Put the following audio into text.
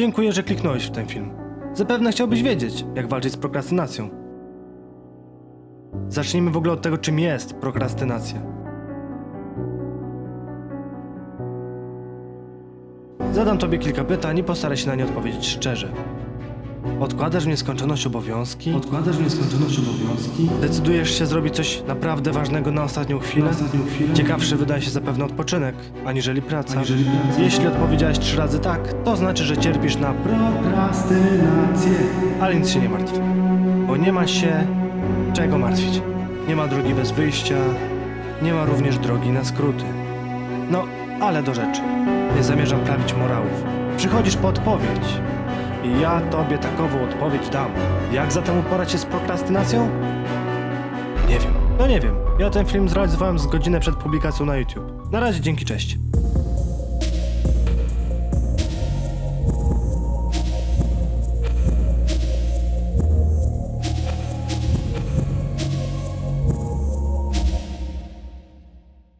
Dziękuję, że kliknąłeś w ten film. Zapewne chciałbyś wiedzieć, jak walczyć z prokrastynacją. Zacznijmy w ogóle od tego, czym jest prokrastynacja. Zadam tobie kilka pytań i postaraj się na nie odpowiedzieć szczerze. Odkładasz w nieskończoność obowiązki? Odkładasz w nieskończoność obowiązki? Decydujesz się zrobić coś naprawdę ważnego na ostatnią chwilę? Na ostatnią chwilę? Ciekawszy wydaje się zapewne odpoczynek, aniżeli praca. Aniżeli praca. Jeśli odpowiedziałeś trzy razy tak, to znaczy, że cierpisz na Prokrastynację. Ale nic się nie martw. Bo nie ma się czego martwić. Nie ma drogi bez wyjścia, nie ma również drogi na skróty. No, ale do rzeczy. Nie zamierzam prawić morałów. Przychodzisz po odpowiedź. I ja tobie takową odpowiedź dam. Jak zatem uporać się z prokrastynacją? Nie wiem. No nie wiem. Ja ten film zrealizowałem z godzinę przed publikacją na YouTube. Na razie dzięki, cześć.